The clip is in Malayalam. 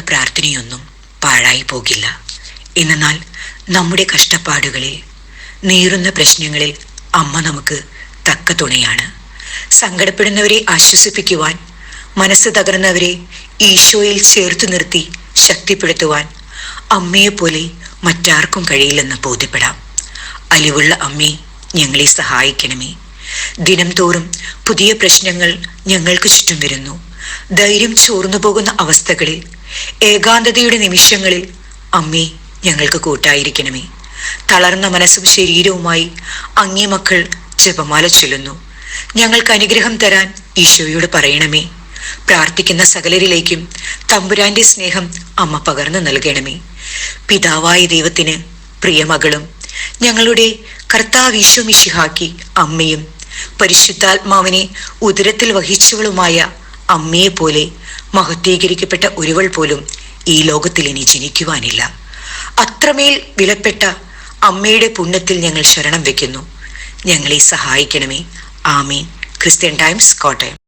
പ്രാർത്ഥനയൊന്നും പാഴായി പോകില്ല. എന്നാൽ നമ്മുടെ കഷ്ടപ്പാടുകളിൽ നീറുന്ന പ്രശ്നങ്ങളിൽ അമ്മ നമുക്ക് തക്ക തുണയാണ്. സങ്കടപ്പെടുന്നവരെ ആശ്വസിപ്പിക്കുവാൻ മനസ്സ് തകർന്നവരെ ഈശോയിൽ ചേർത്തു നിർത്തി ശക്തിപ്പെടുത്തുവാൻ അമ്മയെപ്പോലെ മറ്റാർക്കും കഴിയില്ലെന്ന് ബോധ്യപ്പെടാം. അലിവുള്ള അമ്മേ ഞങ്ങളെ സഹായിക്കണമേ. ദിനംതോറും പുതിയ പ്രശ്നങ്ങൾ ഞങ്ങൾക്ക് ചുറ്റും വരുന്നു. ധൈര്യം ചോർന്നു പോകുന്ന അവസ്ഥകളിൽ ഏകാന്തതയുടെ നിമിഷങ്ങളിൽ അമ്മേ ഞങ്ങൾക്ക് കൂട്ടായിരിക്കണമേ. തളർന്ന മനസ്സും ശരീരവുമായി അങ്ങേ മക്കൾ ജപമാല ചൊല്ലുന്നു. ഞങ്ങൾക്ക് അനുഗ്രഹം തരാൻ ഈശോയോട് പറയണമേ. പ്രാർത്ഥിക്കുന്ന സകലരിലേക്കും തമ്പുരാന്റെ സ്നേഹം അമ്മ പകർന്നു നൽകണമേ. പിതാവായ ദൈവത്തിന് പ്രിയമകളും ഞങ്ങളുടെ കർത്താവീശോ മിശിഹാക്കി അമ്മയും പരിശുദ്ധാത്മാവിനെ ഉദരത്തിൽ വഹിച്ചവളുമായ അമ്മയെ പോലെ മഹത്വീകരിക്കപ്പെട്ട ഒരുവൾ പോലും ഈ ലോകത്തിൽ ഇനി ജനിക്കുവാനില്ല. അത്രമേൽ വിലപ്പെട്ട അമ്മയുടെ പുണ്യത്തിൽ ഞങ്ങൾ ശരണം വെക്കുന്നു. ഞങ്ങളെ സഹായിക്കണമേ. ആമീൻ. Christian Times Kottayam.